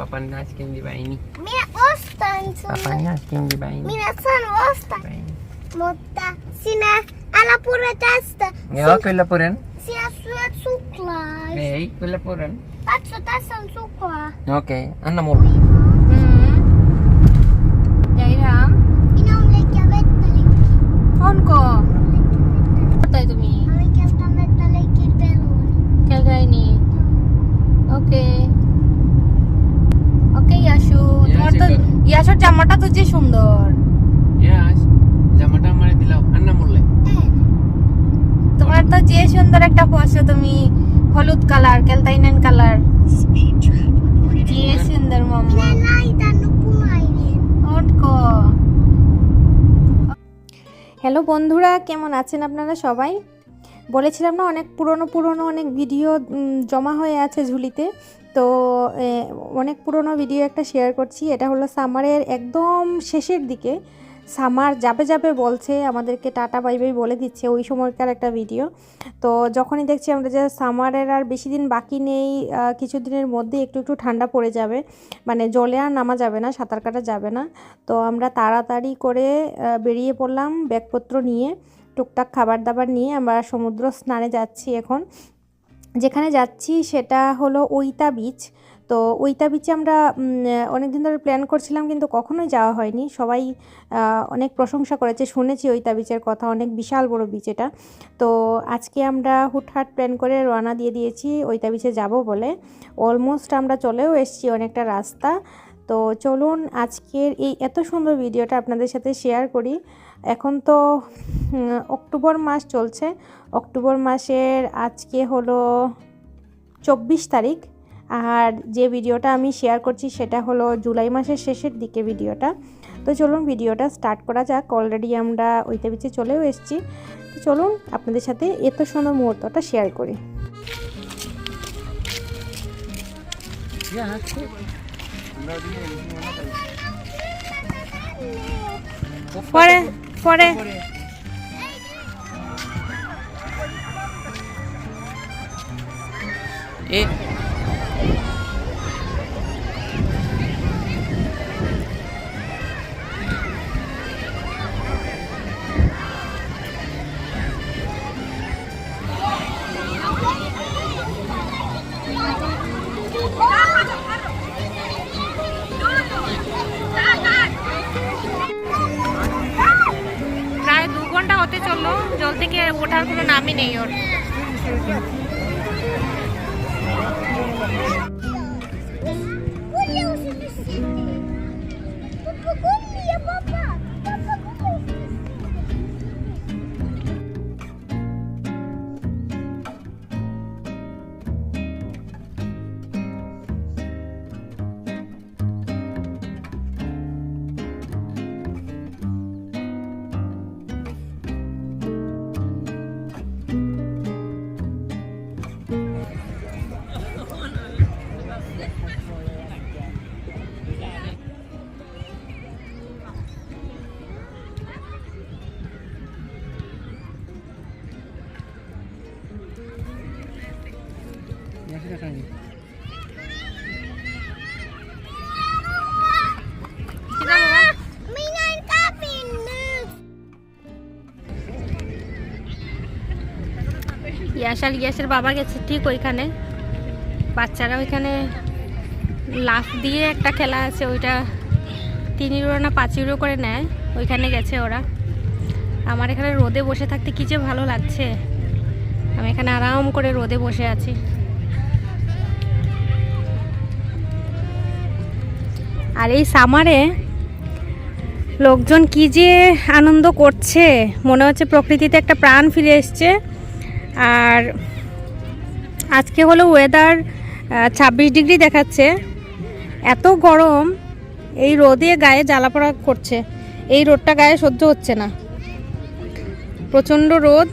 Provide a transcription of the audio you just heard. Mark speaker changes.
Speaker 1: Papan asking di ini.
Speaker 2: Mina ostan.
Speaker 1: Papan asking di ini.
Speaker 2: Mina san ostan. Mutta sinä älä pure tästä.
Speaker 1: Joo, ya, kyllä puren.
Speaker 2: Sinä syöt suklaat.
Speaker 1: Ei, kyllä puren.
Speaker 2: Katso, tässä on suklaa.
Speaker 1: Okei, okay. anna mulle.
Speaker 3: Mm -hmm. Ja ihan. তো জামাটা তো যে সুন্দর।
Speaker 1: জামাটা আমারে দিলাও আন্না মুল্লে
Speaker 2: En.
Speaker 3: তোমার তো যে সুন্দর একটা পরছো তুমি হলুদ কালার কেলতাইনেন কালার। যে সুন্দর মাম্মা. ওটকো হ্যালো বন্ধুরা কেমন আছেন আপনারা সবাই? বলেছিলাম না অনেক পুরনো পুরনো অনেক ভিডিও জমা হয়ে আছে ঝুলিতে। তো অনেক পুরনো ভিডিও একটা শেয়ার করছি। এটা হলো সামারের একদম শেষের দিকে। সামার যাবে যাবে বলছে আমাদেরকে টাটা বাই বাই বলে দিচ্ছে ওই সময়কার একটা ভিডিও তো যখনই দেখছি আমরা যে সামারের আর বেশি দিন বাকি নেই আহ, কিছুদিনের মধ্যে একটু একটু ঠান্ডা পড়ে যাবে মানে জলে আর নামা যাবে না সাঁতার কাটা যাবে না। তো আমরা তাড়াতাড়ি করে বেরিয়ে পড়লাম ব্যাগপত্র নিয়ে টুকটাক খাবার দাবার নিয়ে আমরা সমুদ্র স্নানে যাচ্ছি এখন। যেখানে যাচ্ছি সেটা হলো ওইতা বিচ তো ওইতা বিচে আমরা অনেক দিন ধরে প্ল্যান করছিলাম কিন্তু কখনোই যাওয়া হয়নি। সবাই অনেক প্রশংসা করেছে, শুনেছি ওইতা বিচের কথা, অনেক বিশাল বড় বিচ এটা। তো আজকে আমরা হুটহাট প্ল্যান করে রওনা দিয়ে দিয়েছি, ওইতা বিচে যাব বলে। অলমোস্ট আমরা চলেও এসেছি অনেকটা রাস্তা। তো চলুন আজকের এই এত সুন্দর ভিডিওটা আপনাদের সাথে শেয়ার করি। এখন তো অক্টোবর মাস চলছে। অক্টোবর মাসের আজকে হলো চব্বিশ তারিখ। আর যে ভিডিওটা আমি শেয়ার করছি সেটা হলো জুলাই মাসের শেষের দিকে ভিডিওটা। তো চলুন ভিডিওটা স্টার্ট করা যাক। অলরেডি আমরা ওইতে বিচে চলেও এসেছি। তো চলুন আপনাদের সাথে এত সুন্দর মুহূর্তটা শেয়ার করি। Fuere, fuere.
Speaker 1: Eh.
Speaker 3: হতে চলল। জল থেকে ওঠার কোনো নামই নেই ওর। ইয়াসাল ইয়াসের বাবা গেছে ঠিক ওইখানে। বাচ্চারা ওইখানে লাফ দিয়ে একটা খেলা আছে, ওইটা তিন ইউরো না পাঁচ ইউরো করে নেয়, ওইখানে গেছে ওরা। আমার এখানে রোদে বসে থাকতে কী যে ভালো লাগছে। আমি এখানে আরাম করে রোদে বসে আছি। আর এই সামারে লোকজন কি যে আনন্দ করছে, মনে হচ্ছে প্রকৃতিতে একটা প্রাণ ফিরে এসছে। আর আজকে হলো ওয়েদার ছাব্বিশ ডিগ্রি দেখাচ্ছে। এত গরম, এই রোদে গায়ে জ্বালাপড়া করছে। এই রোদটা গায়ে সহ্য হচ্ছে না। প্রচণ্ড রোদ।